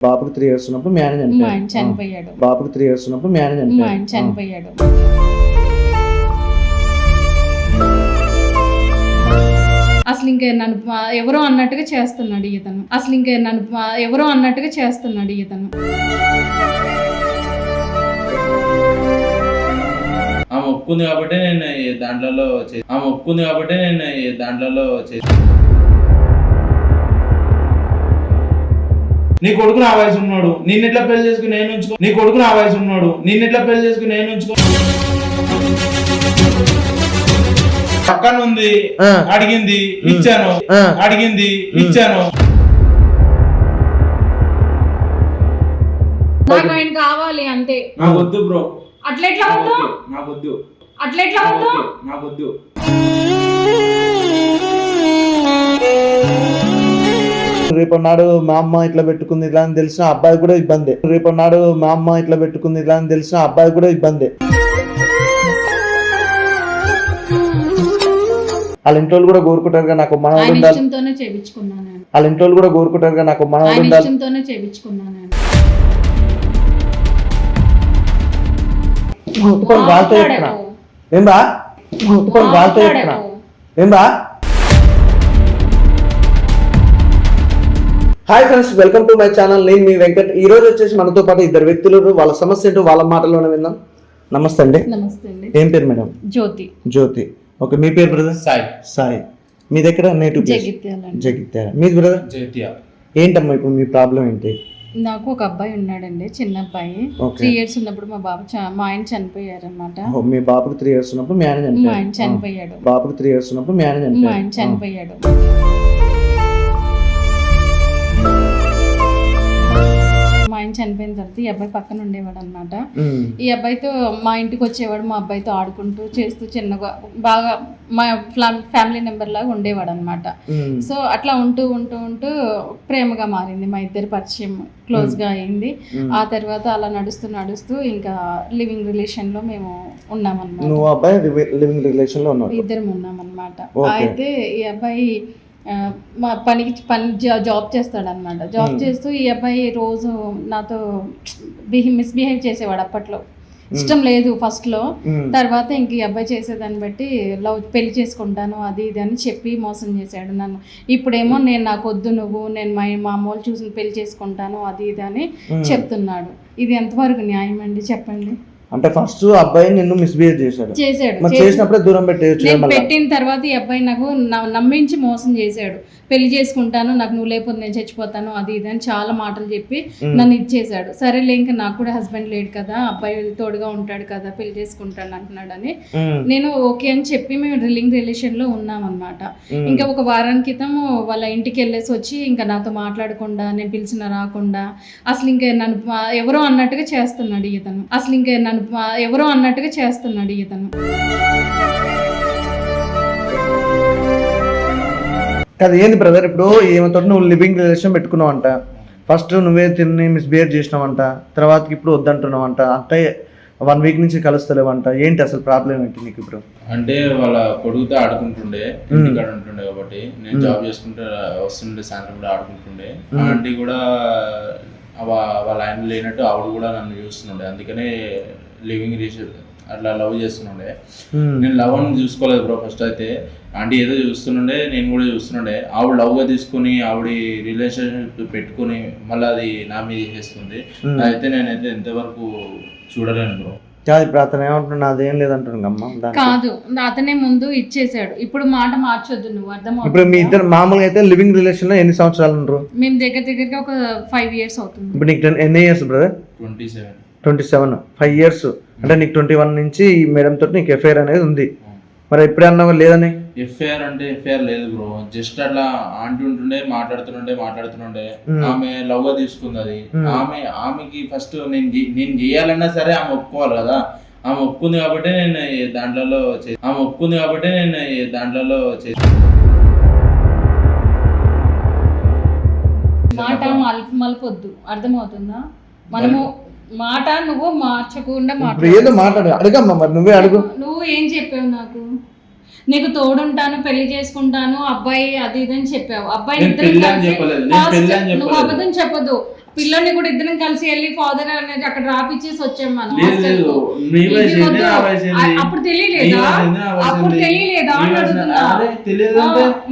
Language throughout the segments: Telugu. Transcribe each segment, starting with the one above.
బాబుకి త్రీ ఇయర్స్ ఉన్నప్పుడు మీ ఆయన మా ఆయన చనిపోయాడు. బాబుకి త్రీ ఇయర్స్ ఉన్నప్పుడు మీ ఆయన మా ఆయన చనిపోయాడు. అసలు ఇంకా నన్ను ప- ఎవరో అన్నట్టుగా చేస్తున్నాడు ఇతను అసలు ఇంకా నన్ను ప- ఎవరో అన్నట్టుగా చేస్తున్నాడు ఇతను ఆమె ఒప్పుకుంది కాబట్టి నేను చే- ఆమె ఒప్పుకుంది కాబట్టి నేను ఈ దాంట్లలో నీ కొడుకు నా వయసు ఉన్నాడు నిన్నెట్లా పెళ్ళి చేసుకుని నేను ఉంచుకో? నీ కొడుకు నా వయసు ఉన్నాడు నిన్నెట్లా పెళ్ళి చేసుకుని నేను ఉంచుకో? పక్కన ఉంది. అడిగింది. ఇచ్చాను. అడిగింది. ఇచ్చాను. నాకు ఆయన కావాలి అంతే. నాకు వద్దు బ్రో. అట్లెట్లా వద్దు? నాకు వద్దు అట్లెట్లా వద్దు? నాకు వద్దు రేపు నాడు మా అమ్మ ఇట్లా పెట్టుకుంది ఇలా అని తెలిసిన అబ్బాయి కూడా ఇబ్బంది. రేపు నాడు మా అమ్మ ఇట్లా పెట్టుకుంది ఇలా అని తెలిసిన అబ్బాయి కూడా ఇబ్బంది. వాళ్ళ ఇంట్లో కూడా కోరుకుంటారు కదా నాకు మనవాడు ఉండాలి. వాళ్ళ ఇంట్లో కూడా కోరుకుంటారు కదా నాకు మనవాడు ఉండాలి. ముట్టుకొని వాళ్ళతో చెప్తున్నా. ఏం బా ముట్టుకొని వాళ్ళతో చెప్తున్నా మాట్లాడకు. ఏం బా hi friends welcome to my channel నేను మీ వెంకట్. ఈ రోజు వచ్చేసి మనతో పాటు ఇద్దరు వ్యక్తులు వాళ్ళ సమస్య ఏంటో వాళ్ళ మాటల్లోనే విందాం. నమస్తే అండి. నమస్తే అండి. ఏం పేరు మేడం? జ్యోతి. జ్యోతి. ఓకే మీ పేరు బ్రదర్ సాయి. సాయి. మీ దగ్గర నేటివ్ జగిత్యాల మీది బ్రదర్ జైత్య ఏంటమ్మా ఇప్పుడు మీ ప్రాబ్లం ఏంటి? నాకు ఒక అబ్బాయి ఉన్నాడండి చిన్న అబ్బాయి. త్రీ ఇయర్స్ ఉన్నప్పుడు మా బాబు చ- మా ఆయన చనిపోయారు అనమాట మీ బాబుకి త్రీ ఇయర్స్ ఉన్నప్పుడు మీ ఆయన మా ఆయన చనిపోయాడు చనిపోయాడు. బాబుకి త్రీ ఇయర్స్ ఉన్నప్పుడు మీ ఆయన మా ఆయన చనిపోయాడు. ఆయన చనిపోయిన తర్వాత ఈ అబ్బాయి పక్కన ఉండేవాడు అనమాట ఈ అబ్బాయితో మా ఇంటికి వచ్చేవాడు మా అబ్బాయితో ఆడుకుంటూ చేస్తూ చిన్నగా బాగా మా ఫ్యామిలీ మెంబర్ లాగా ఉండేవాడు అనమాట సో అట్లా ఉంటూ ఉంటూ ఉంటూ ప్రేమగా మారింది మా ఇద్దరి పరిచయం క్లోజ్గా అయింది. ఉమ్. ఆ తర్వాత అలా నడుస్తూ నడుస్తూ ఇంకా లివింగ్ రిలేషన్లో మేము ఉన్నామన్నమాట. నువ్వు అబ్బాయి లివింగ్ రిలేషన్లో ఉన్నావు. ఇద్దరం ఉన్నామన్నమాట. Okay. అయితే ఈ అబ్బాయి మా పనికి పని జాబ్ చేస్తాడనమాట జాబ్ చేస్తూ ఈ అబ్బాయి రోజు నాతో బిహే మిస్బిహేవ్ చేసేవాడు అప్పట్లో. ఇష్టం లేదు ఫస్ట్లో. తర్వాత ఇంక ఈ అబ్బాయి చేసేదాన్ని బట్టి లవ్ పెళ్ళి చేసుకుంటాను అది ఇది అని చెప్పి మోసం చేశాడు నన్ను. ఇప్పుడేమో నేను నాకు వద్దు నువ్వు నేను మా మా అమ్మోళ్ళు చూసి పెళ్ళి చేసుకుంటాను అది ఇది అని చెప్తున్నాడు. ఇది ఎంతవరకు న్యాయం అండి చెప్పండి. అంటే ఫస్ట్ అబ్బాయి నిన్ను మిస్బిహేవ్ చేశాడు. చేశాడు. చేసినప్పుడే దూరం పెట్టేయచ్చు పెట్టిన తర్వాత ఈ అబ్బాయి నాకు నమ్మించి మోసం చేశాడు. పెళ్ళి చేసుకుంటాను నాకు నువ్వు లేకపోతే నేను చచ్చిపోతాను అది ఇది అని చాలా మాటలు చెప్పి నన్ను ఇచ్చేశాడు. సరేలే ఇంకా నాకు కూడా హస్బెండ్ లేడు కదా అబ్బాయి తోడుగా ఉంటాడు కదా పెళ్ళి చేసుకుంటాను అంటున్నాడని. నేను ఓకే అని చెప్పి మేము రిలింగ్ రిలేషన్లో ఉన్నాం అనమాట ఇంకా ఒక వారం క్రితం వాళ్ళ ఇంటికి వెళ్ళేసి వచ్చి ఇంకా నాతో మాట్లాడకుండా నేను పిలిచిన రాకుండా అసలు ఇంకా నన్ను ఎవరో అన్నట్టుగా చేస్తున్నాడు ఇతను అసలు ఇంకా నన్ను ఎవరో అన్నట్టుగా చేస్తున్నాడు ఇతను అది ఏంది బ్రదర్ ఇప్పుడు ఈమెతో నువ్వు లివింగ్ రిలేషన్ పెట్టుకున్నావు అంట ఫస్ట్ నువ్వే తిని మిస్బిహేవ్ చేసినావంట. తర్వాత ఇప్పుడు వద్దంటున్నావంట. అంటే వన్ వీక్ నుంచి కలుస్తలేవంట. ఏంటి అసలు ప్రాబ్లం ఏంటి నీకు ఇప్పుడు? అంటే వాళ్ళ కొడుకుతో ఆడుకుంటుండే ఇంటికాడ ఉంటుండే కాబట్టి నేను జాబ్ చేసుకుంటే వస్తుండే సాయంత్రం కూడా ఆడుకుంటుండే. ఆంటీ కూడా వాళ్ళ ఆయన లేనట్టు ఆవిడ కూడా నన్ను చూస్తుండే. అందుకనే లివింగ్ రిలేషన్ అట్లా లవ్ చేస్తుండే. Hmm. నేను లవ్ అని చూసుకోలేదు బ్రో ఫస్ట్ అయితే. ఆంటీ ఏదో చూస్తుండే నేను కూడా చూస్తుండే. ఆవిడ లవ్గా తీసుకుని ఆవిడ రిలేషన్షిప్ పెట్టుకుని మళ్ళీ అది నా మీద చేస్తుంది అయితే నేనైతే ఎంతవరకు చూడలేను బ్రో. కాదు ఇప్పుడు అతను ఏమంటున్నా అదేం లేదంటున్నాడు అమ్మ. కాదు అతనే ముందు ఇచ్చేసాడు. ఇప్పుడు మాట మార్చొద్దు నువ్వు అర్థం ఇప్పుడు మీ ఇద్దరు మామూలుగా అయితే లివింగ్ రిలేషన్లో ఎన్ని సంవత్సరాలు ఉండరు? మేము దగ్గర దగ్గరగా ఒక ఫైవ్ ఇయర్స్ అవుతుంది. ఇప్పుడు నీకు ఎన్ని years brother twenty seven. Twenty seven five years. అంటే నీకు ట్వంటీ వన్ నుంచి ఈ మేడం తోటి నీకు ఎఫ్ఐఆర్ అనేది ఉంది. మరి ఎప్పుడే అన్నావు లేదని? ఎఫ్ఐఆర్ అంటే ఎఫ్ఐఆర్ లేదు బ్రో. జస్ట్ అట్లా ఆంటీ ఉంటుండే మాట్లాడుతుండే మాట్లాడుతుండే. ఆమె లవ్గా తీసుకుంది అది. ఆమె ఆమెకి ఫస్ట్ నేను నేను చేయాలన్నా సరే ఆమె ఒప్పుకోవాలి కదా. ఆమె ఒప్పుకుంది కాబట్టి నేను చే- ఆమె ఒప్పుకుంది కాబట్టి నేను చే- మాట మలుపు మలుపొద్దు. అర్థమవుతుందా? మనము మాట నువ్వు మార్చకుండా ఇప్పుడు ఏదో మాట్లాడు. అడగమ్మా మరి నువ్వే అడుగు. నువ్వు ఏం చెప్పావు నాకు? నీకు తోడుంటాను పెళ్ళి చేసుకుంటాను అబ్బాయి అది ఇది అని చెప్పావు. అబ్బాయి ఇద్దరం నువ్వు. అబద్ధం చెప్పదు పిల్లల్ని కూడా ఇద్దరం కలిసి వెళ్ళి ఫాదర్ అనేది అక్కడ రాపిచ్చేసి వచ్చాం మనం అప్పుడు తెలియలేదా? అప్పుడు? తెలియలేదా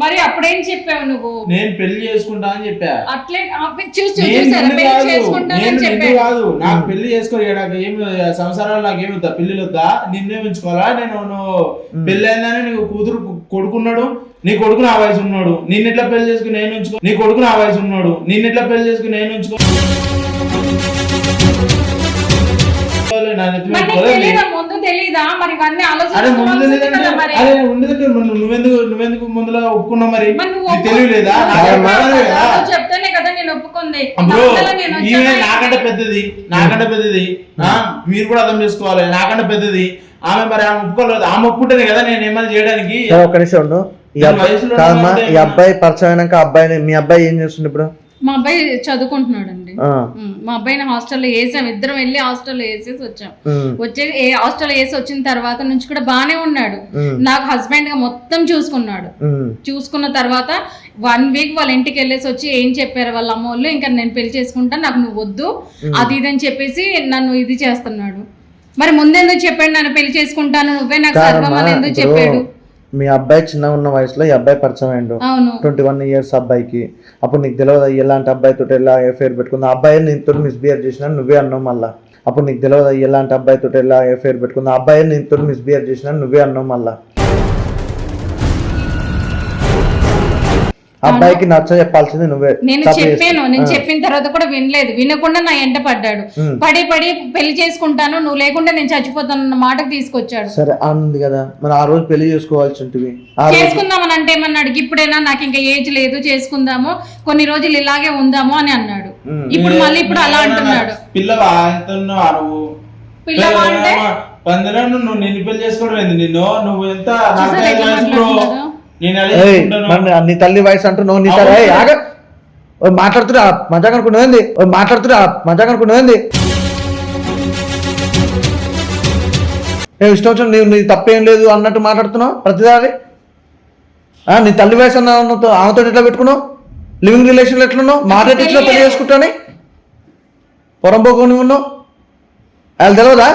మరి అప్పుడేం చెప్పావు నువ్వు? నేను పెళ్ళి చేసుకుంటా అని చెప్పా. అట్లే ఆ, చూసి చూసారా? పెళ్ళి కాదు, చేసుకుంటానని నాకు పెళ్ళి చేసుకో ఇక నాకు ఏమి సంసారాలు నాకు ఏమి వద్దా? పెళ్ళి వద్దా? నిన్నే ఉంచుకోవాలా నేను నువ్వు పెళ్ళి అయిందని నీకు కూతురు కొడుకున్నాడు. నీ కొడుకు నా వయసు ఉన్నాడు. నిన్నెట్లా పెళ్ళి చేసుకుని నేను ఉంచుకో? నీ కొడుకు నా వయసు ఉన్నాడు. నిన్నెట్లా పెళ్ళి చేసుకుని నేను ఉంచుకో? మీద మరి నీకు పొలం లేదు. తెలీదా ముందు తెలీదా? మరి ఇవన్నీ అరే ముందు ఆలోచించుకోవాల్సింది తెలియదంటే కదా మరి? అరే ఉండదంటే నువ్వు- నువ్వెందుకు నువ్వెందుకు ముందులో ఒప్పుకున్నావు మరి? మరి నువ్వు నీకు తెలియలేదా నాకు చెప్తేనే కదా నేను ఒప్పుకుంది. బ్రో అందువల్ల నేను ఈమె వచ్చాను. నాకంటే పెద్దది. నాకంటే పెద్దది. ఆ, మీరు కూడా అర్థం చేసుకోవాలి. నాకంటే పెద్దది. ఆమె మరి ఆమె ఒప్పుకోలేదు. ఆమె ఒప్పుకుంటేనే కదా నేను ఏమైనా చేయడానికి. నిమిషం ఉండు. ఈ అబ్బాయి కాదమ్మా ఈ అబ్బాయి పరిచయం అయినాక అబ్బాయిని మీ అబ్బాయి ఏం చేస్తుండు ఇప్పుడు? మా అబ్బాయి చదువుకుంటున్నాడు అండి ఆ, మా అబ్బాయిని హాస్టల్లో వేసాం. ఇద్దరం వెళ్ళి హాస్టల్లో వేసేసి వచ్చాం. ఉమ్, వచ్చేసి ఏ హాస్టల్లో వేసి వచ్చిన తర్వాత నుంచి కూడా బానే ఉన్నాడు. ఉమ్, నాకు హస్బెండ్గా మొత్తం చూసుకున్నాడు. ఉమ్. చూసుకున్న తర్వాత వన్ వీక్ వాళ్ళ ఇంటికి వెళ్ళేసి వచ్చి ఏం చెప్పారు వాళ్ళ అమ్మ వాళ్ళు? ఇంకా నేను పెళ్ళి చేసుకుంటా నాకు నువ్వు వద్దు. అది ఇది అని చెప్పేసి నన్ను ఇది చేస్తున్నాడు. మరి ముందెందుకు చెప్పాడు? నన్ను పెళ్ళి చేసుకుంటాను. నువ్వే నాకు సర్వం కాదమ్మా అని ఎందుకు ఇప్పుడు చెప్పాడు? మీ అబ్బాయి చిన్న ఉన్న వయసులో ఈ అబ్బాయి పరిచయం అయ్యిండు. అవును. ట్వంటీ వన్ ఇయర్స్ అబ్బాయికి. అప్పుడు నీకు తెలియదు ఎలాంటి అబ్బాయితో ఎలా ఎఫ్ఐఆర్ పెట్టుకుంది? ఆ అబ్బాయి నీతో మిస్బిహేవ్ చేసినా నువ్వే అన్నావు మళ్ళా. అప్పుడు నీకు తెలియదు ఎలాంటి అబ్బాయితో ఎలా ఎఫ్ఐఆర్ పెట్టుకుంది? అబ్బాయి నీతో మిస్బిహేవ్ చేసినా నువ్వే అన్నావు మళ్ళా. అబ్బాయికి నచ్చ చెప్పాల్సింది నువ్వే. నేను చెప్పాను నేను చెప్పిన తర్వాత కూడా వినలేదు. వినకుండా నా ఎంట పడ్డాడు. పడి పడి పెళ్ళి చేసుకుంటాను నువ్వు లేకుండా నేను చచ్చిపోతాను అన్న మాటకు తీసుకొచ్చాడు. సరే ఆనంది కదా. మరి ఆ రోజు పెళ్ళి చేసుకోవాల్సి ఉంటుంది చేసుకుందామని అంటే ఏమన్నాడు? ఇప్పుడైనా నాకు ఇంకా ఏజ్ లేదు చేసుకుందాము. కొన్ని రోజులు ఇలాగే ఉందాము అని అన్నాడు. ఇప్పుడు మళ్ళీ ఇప్పుడు అలా అంటున్నాడు. పిల్లవా? పిల్లవా అంటే? పందిలో నువ్వు నిన్ను పెళ్ళి చేసుకోవడం ఏంది? నిన్ను? నువ్వు ఎంత నేను నీ తల్లి వయసు అంటున్నావు నీ తల్లి ఏయ్, ఆగ. ఓ మాట్లాడుతురా మజాక్ అనుకున్నది మాట్లాడుతురా మజాక్ అనుకున్నది ఏ ఇష్టం వచ్చిన నీవు నీ తప్పేం లేదు అన్నట్టు మాట్లాడుతున్నావు ప్రతిసారి ఆ, నీ తల్లి వయసు అన్న అన్నతో ఆమెతో ఎట్లా పెట్టుకున్నావు? లివింగ్ రిలేషన్లో ఎట్లున్నావు? మాట ఎట్లా పెళ్ళి చేసుకుంటాని? పొరంపోకొని ఉన్నావు? వాళ్ళు తెలియదా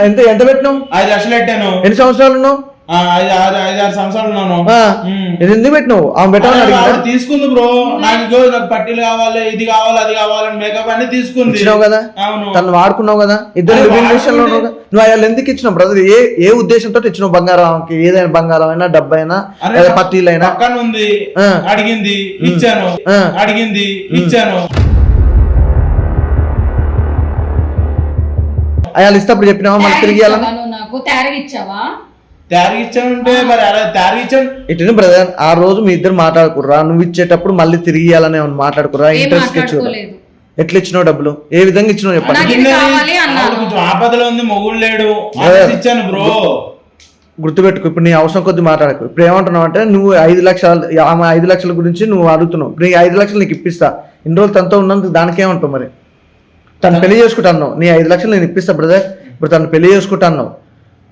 ఎంత ఎంత పెట్టినావు? ఐదు లక్షలు పెట్టాను. ఎన్ని సంవత్సరాలు ఉన్నావు? ఎందుకు పెట్టినావు? ఆమె తీసుకుంది బ్రో. నాకు నాకు పట్టీలు కావాలి ఇది కావాలి అది కావాలి మేకప్ అన్ని తీసుకుంది. కదా? తను వాడుకున్నావు కదా? ఇద్దరు రిలేషన్లో నువ్వు అయ్యాలు ఎందుకు ఇచ్చినావు బ్రదర్? ఏ ఏ ఉద్దేశంతో ఇచ్చినావు బంగారం ఆమెకి ఏదైనా బంగారం అయినా డబ్బు అయినా అరే లేదా పట్టీలు అయినా పక్కన ఉంది. అడిగింది. ఇచ్చాను. అడిగింది. ఇచ్చాను. అయ్యాలు ఇస్తే అప్పుడు చెప్పినావా? మళ్ళీ తిరిగి ఇవ్వాలని నాకు? తయారు ఇచ్చావా? తయారు ఇచ్చానంటే మరి అలా తయారు ఇచ్చాను ఇటు బ్రదర్ ఆ రోజు మీ ఇద్దరు మాట్లాడుకుర్రా? నువ్వు ఇచ్చేటప్పుడు మళ్ళీ తిరిగి ఇవ్వాలని ఏమన్నా మాట్లాడుకుర్రా? ఇంట్రెస్ట్ ఎట్లా ఇచ్చినావు డబ్బులు? ఏ విధంగా ఇచ్చినావు చెప్పండి. కొంచెం ఆపదలో ఉంది మొగుడు లేడు. ఇచ్చాను బ్రో. గుర్తుపెట్టుకో ఇప్పుడు నీ అవసరం కొద్ది మాట్లాడకు. ఇప్పుడు ఏమంటున్నావు అంటే నువ్వు ఐదు లక్షలు ఆమె ఐదు లక్షల గురించి నువ్వు అడుగుతున్నావు. నీ ఐదు లక్షలు నీకు ఇప్పిస్తా. ఇన్ని రోజులు తనతో ఉన్నందుకు దానికి ఏమంటావు మరి? తను పెళ్ళి చేసుకుంటా అన్నావు. నీ ఐదు లక్షలు నేను ఇప్పిస్తా బ్రదర్ ఇప్పుడు తను పెళ్ళి చేసుకుంటా అన్నావు.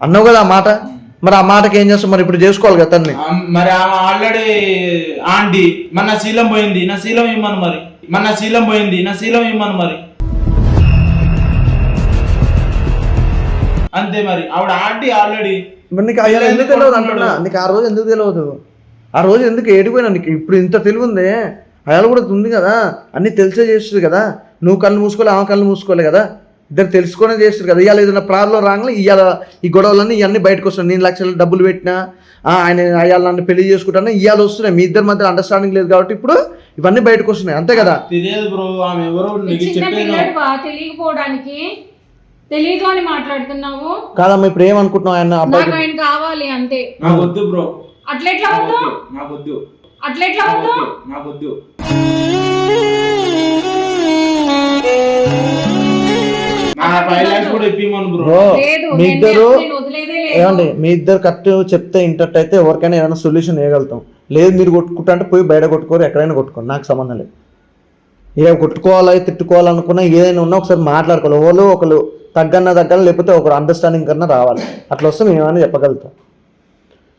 అన్నావు కదా ఆ మాట? మరి ఆ మాటకి ఏం చేస్తావు? మరి ఇప్పుడు చేసుకోవాలి కదా తన్ని. మరి ఆమె ఆల్రెడీ ఆంటీ మన శీలం పోయింది. నా శీలం ఇమ్మను మరి. మన శీలం పోయింది. నా శీలం ఇమ్మను మరి. అంతే మరి. ఆవిడ ఆంటీ ఆల్రెడీ. మరి నీకు అయ్యా ఎందుకు తెలియదు అంటున్నా? నీకు ఆ రోజు ఎందుకు తెలియదు? ఆ రోజు ఎందుకు ఏడిపోయినా నీకు ఇప్పుడు ఇంత తెలివి ఉంది? అయాలు కూడా ఉంది కదా. అన్ని తెలిసే చేస్తుంది కదా. నువ్వు కళ్ళు మూసుకోలే ఆమె కళ్ళు మూసుకోలే కదా? ఇద్దరు తెలుసుకునే చేస్తారు కదా? ఇవాళ ఏదైనా ప్రాబ్లం రాగానే ఇవాళ ఈ గొడవలన్నీ ఇవన్నీ బయటకు వస్తున్నాయి. నేను లక్షలు డబ్బులు పెట్టినా ఆ, ఆయన అయ్యాల నన్ను పెళ్ళి చేసుకుంటాను ఇవాళ వస్తున్నాయి. మీ ఇద్దరి మధ్య అండర్స్టాండింగ్ లేదు కాబట్టి ఇప్పుడు ఇవన్నీ బయటకు వస్తున్నాయి. అంతే కదా? తెలియదు బ్రో ఆమె ఎవరో తెలియకపోవడానికి అని మాట్లాడుతున్నావు. కాదమ్మా ఇప్పుడు ఏమనుకుంటున్నావు ఆయన అబ్బాయి ఆయన కావాలి అంతే. నాకు వద్దు బ్రో. అట్లెట్లా వద్దు? నాకు వద్దు. అట్లెట్లా వద్దు. నాకు వద్దు. మీ ఇద్దరు నేను వదిలేదే లేదు. ఏమండి మీ ఇద్దరు కరెక్ట్ చెప్తే ఇంటర్ట్ అయితే ఎవరికైనా ఏదైనా సొల్యూషన్ వేయగలుగుతాం లేదు మీరు కొట్టుకుంటా అంటే పోయి బయట కొట్టుకోరు ఎక్కడైనా కొట్టుకోండి నాకు సంబంధం లేదు. ఏ కొట్టుకోవాలా తిట్టుకోవాలనుకున్నా ఏదైనా ఉన్నా ఒకసారి మాట్లాడుకోవాలి. ఒకళ్ళు ఒకళ్ళు తగ్గన్న తగ్గాలి లేకపోతే ఒకరు అండర్స్టాండింగ్ కన్నా రావాలి. అట్లా వస్తే మేము ఏమైనా చెప్పగలుగుతాం.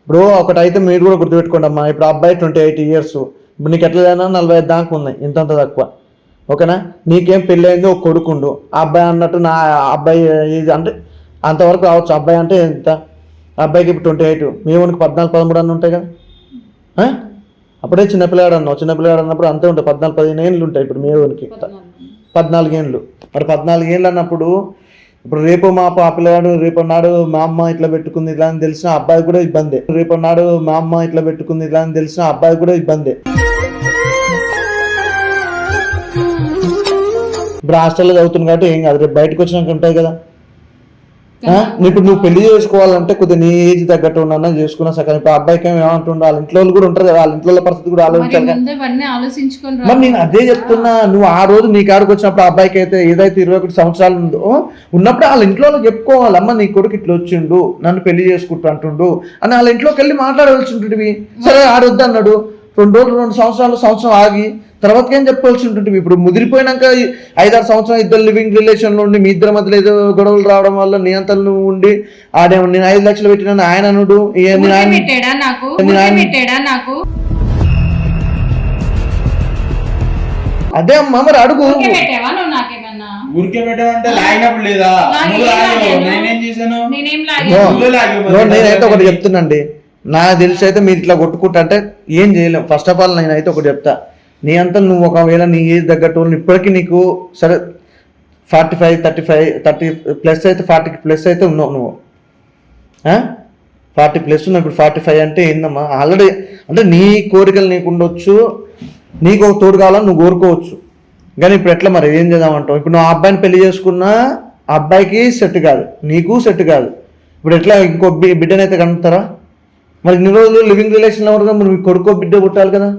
ఇప్పుడు ఒకటైతే మీరు కూడా గుర్తుపెట్టుకోండి అమ్మా. ఇప్పుడు అబ్బాయి ట్వంటీ ఎయిట్ ఇయర్స్ ఇప్పుడు నీకు ఎట్లయినా నలభై ఐదు దాకా ఉన్నాయి. ఇంతంత తక్కువ. ఓకేనా? నీకేం పెళ్ళయింది ఒక కొడుకుండు. ఆ అబ్బాయి అన్నట్టు నా అబ్బాయి ఇది అంటే అంతవరకు రావచ్చు. అబ్బాయి అంటే ఎంత? అబ్బాయికి ఇప్పుడు ట్వంటీ ఎయిట్ మీ పద్నాలుగు పదమూడు అన్న ఉంటాయి కదా? అప్పుడే చిన్నపిల్లాడు అన్నావు. చిన్నపిల్లాడు అన్నప్పుడు అంతే ఉంటాయి. పద్నాలుగు పదిహేను ఏళ్ళు ఉంటాయి ఇప్పుడు మీ పద్నాలుగు ఏళ్ళు. మరి పద్నాలుగు ఏళ్ళు అన్నప్పుడు ఇప్పుడు రేపు మా ఆ పిల్లగాడు రేపు నాడు మా అమ్మ ఇట్లా పెట్టుకుంది ఇలా అని తెలిసిన అబ్బాయి కూడా ఇబ్బంది. రేపు నాడు మా అమ్మ ఇట్లా పెట్టుకుంది ఇలా అని తెలిసిన అబ్బాయి కూడా ఇబ్బంది. ఇప్పుడు హాస్టల్లో చదువుతుంది కాబట్టి ఏం కాదు రేపు బయటకు వచ్చినాక ఉంటాయి కదా? ఇప్పుడు నువ్వు పెళ్ళి చేసుకోవాలంటే కొద్దిగా నీ ఏజ్ తగ్గట్టు ఉన్నా చేసుకున్నా సగం ఇప్పుడు అబ్బాయికి ఏమంటుండో వాళ్ళ ఇంట్లో వాళ్ళు కూడా ఉంటారు కదా వాళ్ళ ఇంట్లో పరిస్థితి కూడా మరి ఆలోచించాలి మరి నేను అదే చెప్తున్నా నువ్వు ఆ రోజు నీ కాడికి వచ్చినప్పుడు అబ్బాయికి అయితే ఏదైతే ఇరవై ఒకటి సంవత్సరాలు ఉందో ఉన్నప్పుడు వాళ్ళ ఇంట్లో చెప్పుకోవాలి అమ్మ నీ కొడుకు ఇట్లా వచ్చిండు నన్ను పెళ్ళి చేసుకుంటూ అంటుండు అని వాళ్ళ ఇంట్లోకి వెళ్ళి మాట్లాడవలసి ఉంటుంది. సరే ఆడొద్దు అన్నాడు. రెండు రోజులు రెండు సంవత్సరాలు సంవత్సరం ఆగి తర్వాత ఏం చెప్పవలసి ఉంటుంది? ఇప్పుడు ముదిరిపోయినాక ఐదారు సంవత్సరాలు ఇద్దరు లివింగ్ రిలేషన్లో ఉండి మీ ఇద్దరి మధ్యలో ఏదో గొడవలు రావడం వల్ల నీ అంతలు నువ్వు ఉండి ఆడేమో నేను ఐదు లక్షలు పెట్టినాను ఆయన అనుడు నాకు? అదే అమ్మా మరి అడుగు. ఊరికే పెట్టావా నువ్వు నాకేమన్నా? ఊరికే పెట్టామంటే లాగినప్పుడు లేదా? నేనేం చేశాను? నేనైతే ఒకటి చెప్తున్నాండి నాకు తెలిసి అయితే మీరు ఇట్లా కొట్టుకుంటా అంటే ఏం చేయలేం. ఫస్ట్ ఆఫ్ ఆల్ నేనైతే ఒకటి చెప్తా. నీ అంతా నువ్వు ఒకవేళ నీ ఏజ్ తగ్గట్టు ఇప్పటికీ నీకు సరే forty five thirty five thirty plus అయితే ఫార్టీ ప్లస్ అయితే ఉన్నావు నువ్వు. ఫార్టీ ప్లస్ ఉన్నావు. ఇప్పుడు ఫార్టీ ఫైవ్ అంటే ఏందమ్మా? ఆల్రెడీ అంటే నీ కోరికలు నీకు ఉండొచ్చు. నీకు ఒక తోడు కావాలని నువ్వు కోరుకోవచ్చు. కానీ ఇప్పుడు ఎట్లా మరి? ఏం చేద్దామంటావు ఇప్పుడు నువ్వు ఆ అబ్బాయిని పెళ్ళి చేసుకున్నా ఆ అబ్బాయికి సెట్ కాదు. నీకు సెట్ కాదు. ఇప్పుడు ఎట్లా ఇంకో బి- బిడ్డనైతే కనుతారా మరి ఇన్ని రోజులు లివింగ్ రిలేషన్లో ఉన్నారు కదా మరి మీ కొడుకో బిడ్డ పుట్టాలి కదా.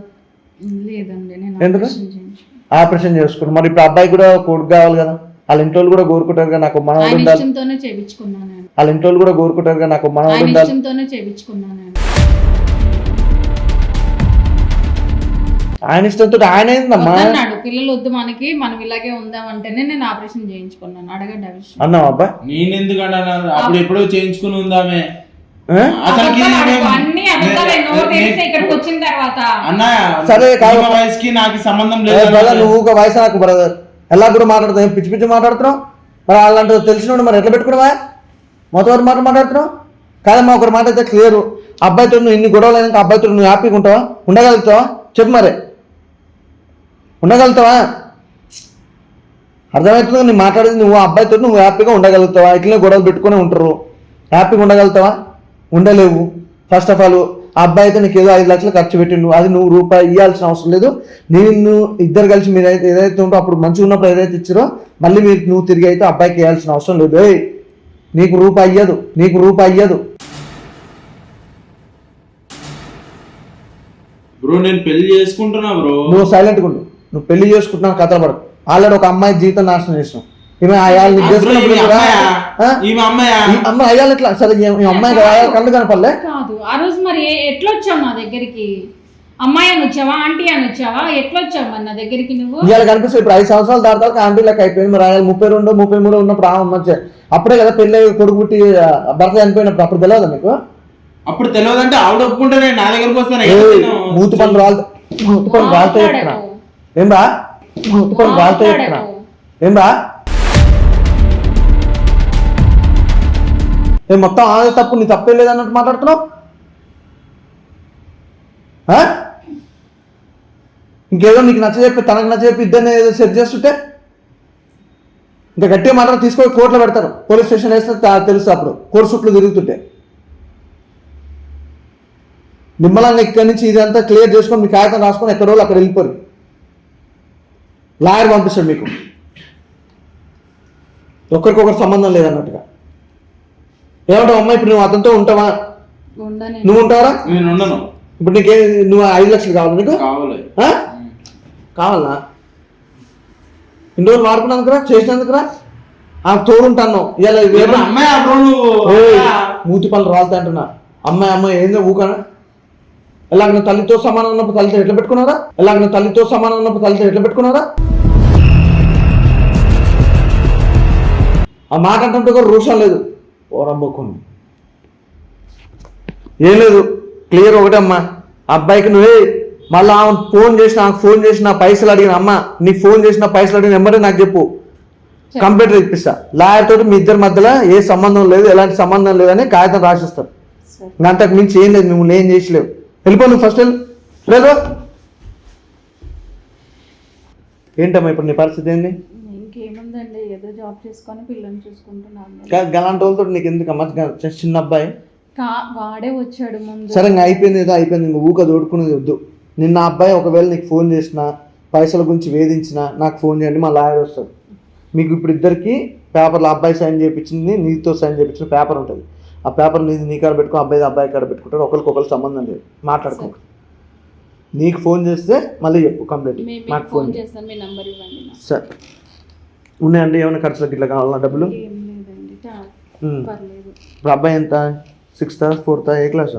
లేదండి నేను ఎందుకు? ఆపరేషన్ చేసుకున్నారు మరి ఇప్పుడు అబ్బాయి కూడా కొడుకు కావాలి కదా. వాళ్ళ ఇంట్లో వాళ్ళు కూడా కోరుకుంటారు కదా నాకు మనవడు ఆయన ఉండాలి. ఇష్టంతోనే చేయించుకున్నాను నేను. వాళ్ళ ఇంట్లో వాళ్ళు కూడా కోరుకుంటారు కదా నాకు మనవడు ఆయన ఉండాలి. ఇష్టంతోనే చేయించుకున్నాను నేను. ఆయన ఇష్టంతో ఆయన ఏందమ్మా వద్దన్నాడు. పిల్లలు వద్దు మనకి మనం ఇలాగే ఉందామంటేనే నేను ఆపరేషన్ చేయించుకున్నాను. అడగండి ఆ విషయం. అన్నావు అబ్బా? నేను ఎందుకు అన్నాను? అప్పుడు ఎప్పుడో చేయించుకుని ఉందామే. నువ్వు ఒక వయసు నాకు బ్రదర్. ఎలా కూడా మాట్లాడుతావు? ఏం పిచ్చి పిచ్చి మాట్లాడుతున్నావు? మరి అలాంటి తెలిసినోడు మరి ఎట్లా పెట్టుకున్నావా? మొత్తం ఎవరు మాట మాట్లాడుతున్నావు? కాదమ్మా ఒకరి మాట అయితే క్లియర్ అబ్బాయితో నువ్వు ఇన్ని గొడవలు అయినాక అబ్బాయితో నువ్వు హ్యాపీగా ఉంటావా? ఉండగలుగుతావా? చెప్పు మరి. ఉండగలుగుతావా? అర్థమవుతుంది నీ మాట్లాడేది నువ్వు అబ్బాయితో నువ్వు హ్యాపీగా ఉండగలుగుతావా? ఇట్లనే గొడవలు పెట్టుకునే ఉంటారు. హ్యాపీగా ఉండగలుగుతావా? ఉండలేవు. ఫస్ట్ ఆఫ్ ఆల్ ఆ అబ్బాయి అయితే నీకు ఏదో ఐదు లక్షలు ఖర్చు పెట్టిండు. అది నువ్వు రూపాయి ఇవ్వాల్సిన అవసరం లేదు. నేను ఇద్దరు కలిసి మీరు అయితే ఏదైతే ఉంటో అప్పుడు మంచిగా ఉన్నప్పుడు ఏదైతే ఇచ్చారో మళ్ళీ మీరు నువ్వు తిరిగి అయితే అబ్బాయికి ఇవ్వాల్సిన అవసరం లేదు. నీకు రూపాయి అయ్యదు నీకు రూపాయి అయ్యదు బ్రో నేను పెళ్ళి చేసుకుంటున్నా బ్రో. నువ్వు సైలెంట్గా ఉండు. నువ్వు పెళ్ళి చేసుకుంటున్నావు కథలు పడకు. ఆల్రెడీ ఒక అమ్మాయి జీవితం నాశనం చేసినావు. ఈమె అయ్యాలు నీకు బ్రో, చేసుకున్నప్పుడు ఈమె కూడా, అమ్మాయా? ఆ? ఈమె అమ్మాయా? ఈ అమ్మాయి అయ్యాలి ఎట్లా? సరే ఈ అమ్మాయి కళ్ళు కనపడలే. కాదు. ఆ రోజు మరి ఎట్లా వచ్చావు నా దగ్గరికి? అమ్మాయి అని వచ్చావా? ఆంటీ అని వచ్చావా? ఎట్లా వచ్చావు మరి నా దగ్గరికి నువ్వు? ఇవాళ కనిపిస్తుంది ఇప్పుడు ఐదు సంవత్సరాలు దాటాక ఆంటీ లెక్క అయిపోయింది. మరి ఆయన ముప్పై రెండు ముప్పై మూడు ఉన్నప్పుడు ఆమె మంచి అప్పుడే కదా పెళ్ళి కొడుకు పుట్టి ఆ, భర్త చనిపోయినప్పుడు అప్పుడు తెలియదు నీకు అప్పుడు తెలియదంటే ఆవిడ ఒప్పుకుంటేనే నా దగ్గరకు వస్తాను. మూతి పనులు రాలితే మూతి పనులు రాలితే చెప్తున్నా. ఏం బా మూతి పనులు రాలితే చెప్తున్నా. ఏం బా నేను మొత్తం ఆమె తప్పు నీ తప్పే లేదన్నట్టు మాట్లాడుతున్నావు? ఇంకేదో నీకు నచ్చ చెప్పి తనకు నచ్చ చెప్పి ఇద్దరిని ఏదో సెట్ చేస్తుంటే? ఇంకా గట్టిగా మాట్లాడి తీసుకొని కోర్టులో పెడతారు. పోలీస్ స్టేషన్ వేస్తే తెలుసు అప్పుడు. కోర్టు చుట్లు తిరుగుతుంటే. నిమ్మలంగా ఇక్కడి నుంచి ఇదంతా క్లియర్ చేసుకొని మీ కాగితం రాసుకొని ఎక్కడో అక్కడ వెళ్ళిపోరు. లాయర్ పంపిస్తాడు మీకు. ఒకరికొకరు సంబంధం లేదన్నట్టుగా. ఏమంటావు అమ్మ ఇప్పుడు నువ్వు అతనితో ఉంటావా? ఉండనే. నువ్వు ఉంటావా? నేను ఉండను ఇప్పుడు నీకే నువ్వు ఐదు లక్షలు కావాలి నీకు? కావాలి. ఆ? కావాలా? ఇన్ని రోజులు వాడుకున్నందుకురా చేసినందుకురా? ఆ తోడుంటాను. ఇలా మూతి పనులు రాలుతా అంటున్నా. అమ్మాయి అమ్మాయి ఏందో ఊకనా? ఎలాగ తల్లితో సమానం ఉన్నప్పుడు తల్లితో ఎట్లా పెట్టుకున్నారా ఎలాగ తల్లితో సమానం ఉన్నప్పుడు తల్లితో ఎట్లా పెట్టుకున్నారా ఆ మాట అంటే కూడా రూషం లేదు. ఓరంబోకుండా ఏం లేదు క్లియర్ ఒకటమ్మా. అబ్బాయికి నువ్వే మళ్ళీ ఆమె ఫోన్ చేసి నాకు ఫోన్ చేసి నా పైసలు అడిగిన అమ్మ నీకు ఫోన్ చేసిన పైసలు అడిగిన నెంబరే నాకు చెప్పు. కంప్యూటర్ ఇప్పిస్తా. లాయర్ తోటి మీ ఇద్దరి మధ్యలో ఏ సంబంధం లేదు ఎలాంటి సంబంధం లేదని కాగితం రాసిస్తారు. అంతకు మించి ఏం లేదు మిమ్మల్ని ఏం చేసలేవు. వెళ్ళిపో నువ్వు ఫస్ట్ వెళ్ళు. లేదు ఏంటమ్మా ఇప్పుడు నీ పరిస్థితి ఏంది? ఏదో జాబ్ చేసుకొని పిల్లల్ని చూసుకుంటున్నాను గలాంటి వాళ్ళతో నీకు గా- just చిన్న అబ్బాయి. కా వాడే వచ్చాడు ముందు. సరే ఇంకా అయిపోయింది ఏదో అయిపోయింది. ఇంకా ఊక దోడుకునేది వద్దు. నిన్న అబ్బాయి ఒకవేళ నీకు ఫోన్ చేసినా పైసల గురించి వేధించినా నాకు ఫోన్ చేయండి మా లాయర్ వస్తాడు. మీకు ఇప్పుడు ఇద్దరికి పేపర్లో అబ్బాయి సైన్ చేయించింది నీతో సైన్ చేయించిన పేపర్ ఉంటుంది. ఆ పేపర్ నీది నీ కాడ పెట్టుకో అబ్బాయి అబ్బాయి కాడ పెట్టుకుంటారు ఒకరికొకరు సంబంధం లేదు. మాట్లాడుకో. నీకు ఫోన్ చేస్తే మళ్ళీ చెప్పు కంప్లీట్ నాకు ఫోన్ చేస్తాను మీ నంబర్ ఇవ్వండి. సరే. ఉన్నాయండి ఏమైనా ఖర్చులకు ఇట్లా కావాలన్నా డబ్బులు? ఇప్పుడు అబ్బాయి ఎంత? Sixth fourth? ఏ క్లాస్?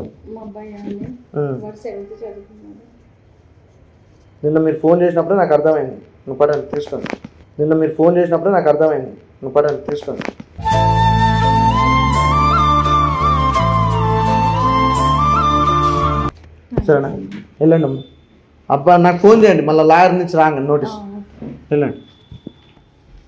నిన్న మీరు ఫోన్ చేసినప్పుడే నాకు అర్థమైంది. నువ్వు పడండి తీసుకోండి. నిన్న మీరు ఫోన్ చేసినప్పుడే నాకు అర్థమైంది. నువ్వు పడండి తీసుకోండి. సరేనా? వెళ్ళండి అమ్మా. అబ్బా నాకు ఫోన్ చేయండి. మళ్ళీ లాయర్ నుంచి రాంగండి నోటీస్. వెళ్ళండి.